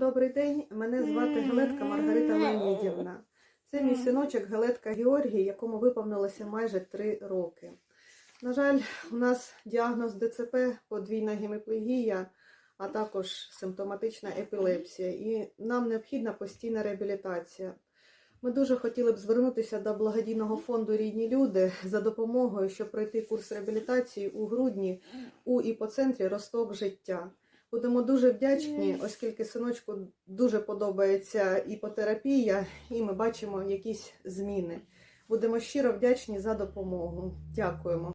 Добрий день, мене звати Гелетка Маргарита Леонідівна. Це мій синочок Гелетка Георгій, якому виповнилося майже три роки. На жаль, у нас діагноз ДЦП, подвійна геміплегія, а також симптоматична епілепсія, і нам необхідна постійна реабілітація. Ми дуже хотіли б звернутися до благодійного фонду Рідні люди за допомогою, щоб пройти курс реабілітації у грудні у іпоцентрі Росток життя. Будемо дуже вдячні, оскільки синочку дуже подобається іпотерапія, і ми бачимо якісь зміни. Будемо щиро вдячні за допомогу. Дякуємо.